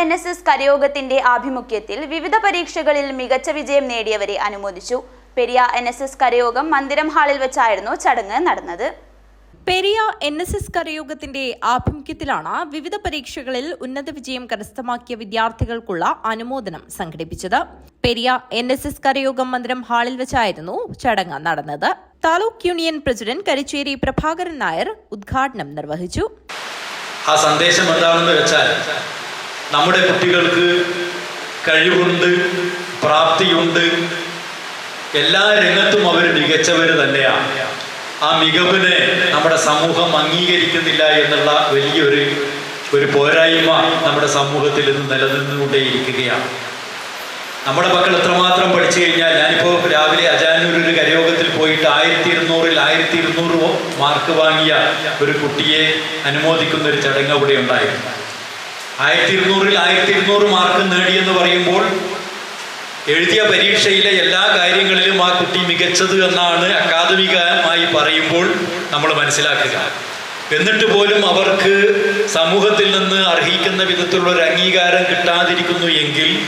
N S S കരയോഗത്തിന്റെ ആഭിമുഖ്യത്തിൽ വിവിധ പരീക്ഷകളിൽ മികച്ച വിജയം നേടിയവരെ അനുമോദിച്ചു. പെരിയ എൻ എസ് എസ് കരയോഗം മന്ദിരം ഹാളിൽ വെച്ചായിരുന്നു ചടങ്ങ് നടന്നത്. പെരിയ എൻ എസ് എസ് കരയോഗത്തിന്റെ ആഭിമുഖ്യത്തിലാണ് വിവിധ പരീക്ഷകളിൽ ഉന്നത വിജയം കരസ്ഥമാക്കിയ വിദ്യാർത്ഥികൾക്കുള്ള അനുമോദനം സംഘടിപ്പിച്ചത്. പെരിയ എൻ എസ് എസ് കരയോഗം മന്ദിരം ഹാളിൽ വെച്ചായിരുന്നു ചടങ്ങ് നടന്നത്. താലൂക്ക് യൂണിയൻ പ്രസിഡന്റ് കരിച്ചേരി പ്രഭാകരൻ നായർ ഉദ്ഘാടനം നിർവഹിച്ചു. ആ സന്ദേശം എന്താണെന്ന് വെച്ചാൽ നമ്മുടെ കുട്ടികൾക്ക് കഴിവുണ്ട് പ്രാപ്തിയുണ്ട്. എല്ലാ രംഗത്തും അവർ മികച്ചവർ തന്നെയാണ് ആ മികവിനെ നമ്മുടെ സമൂഹം അംഗീകരിക്കുന്നില്ല എന്നുള്ള വലിയൊരു ഒരു പോരായ്മ നമ്മുടെ സമൂഹത്തിൽ ഇന്ന് നിലനിന്നുകൊണ്ടേയിരിക്കുകയാണ് നമ്മുടെ മക്കൾ എത്രമാത്രം പഠിച്ചു കഴിഞ്ഞാൽ ഞാനിപ്പോൾ രാവിലെ അജാനൂർ ഒരു കരയോഗത്തിൽ പോയിട്ട് ആയിരത്തി ഇരുന്നൂറിൽ ആയിരത്തി ഇരുന്നൂറ് മാർക്ക് വാങ്ങിയ ഒരു കുട്ടിയെ അനുമോദിക്കുന്ന ഒരു ചടങ്ങ് അവിടെ ഉണ്ടായിരുന്നു. ആയിരത്തി ഇരുന്നൂറിൽ ആയിരത്തി ഇരുന്നൂറ് മാർക്ക് നേടിയെന്ന് പറയുമ്പോൾ എഴുതിയ പരീക്ഷയിലെ എല്ലാ കാര്യങ്ങളിലും ആ കുട്ടി മികച്ചത് എന്നാണ് അക്കാദമികമായി പറയുമ്പോൾ നമ്മൾ മനസ്സിലാക്കുക. എന്നിട്ട് പോലും അവർക്ക് സമൂഹത്തിൽ നിന്ന് അർഹിക്കുന്ന വിധത്തിലുള്ള ഒരു അംഗീകാരം കിട്ടാതിരിക്കുന്നു എങ്കിൽ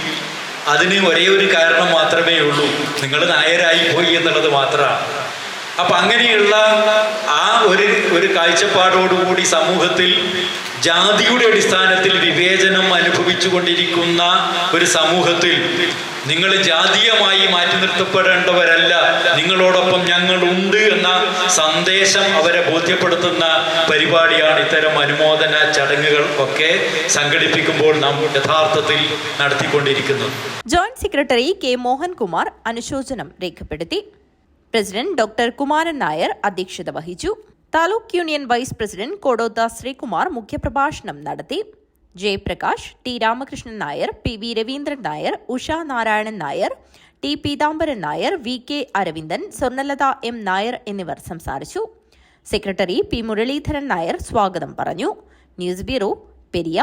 അതിന് ഒരേ ഒരു കാരണം മാത്രമേ ഉള്ളൂ. നിങ്ങൾ നായരായി പോയി എന്നുള്ളത് മാത്രമാണ്. അപ്പം അങ്ങനെയുള്ള ആ ഒരു ഒരു കാഴ്ചപ്പാടോടുകൂടി സമൂഹത്തിൽ ജാതിയുടെ അടിസ്ഥാനത്തിൽ വിവേചനം അനുഭവിച്ചു കൊണ്ടിരിക്കുന്ന ഒരു സമൂഹത്തിൽ നിങ്ങൾ ജാതീയമായി മാറ്റി നിർത്തപ്പെടേണ്ടവരല്ല. നിങ്ങളോടൊപ്പം ഞങ്ങളുണ്ട് എന്ന സന്ദേശം അവരെ ബോധ്യപ്പെടുത്തുന്ന പരിപാടിയാണ് ഇത്തരം അനുമോദന ചടങ്ങുകൾ ഒക്കെ സംഘടിപ്പിക്കുമ്പോൾ നാം യഥാർത്ഥത്തിൽ നടത്തിക്കൊണ്ടിരിക്കുന്നത്. ജോയിന്റ് സെക്രട്ടറി കെ മോഹൻകുമാർ അനുശോചനം രേഖപ്പെടുത്തി. പ്രസിഡന്റ് ഡോക്ടർ കുമാരൻ നായർ അധ്യക്ഷത വഹിച്ചു. Taluk union vice president Kodoth Sreekumar മുഖ്യപ്രഭാഷണം നടത്തി. Jayaprakash T Ramakrishnan Nair P V Raveendran Nair Usha Narayanan Nair T Peethambaran Nair V K Aravindan Swarnalatha M Nair എന്നിവർ സംസാരിച്ചു. Secretary P Muraleedharan Nair സ്വാഗതം പറഞ്ഞു. News bureau Periya.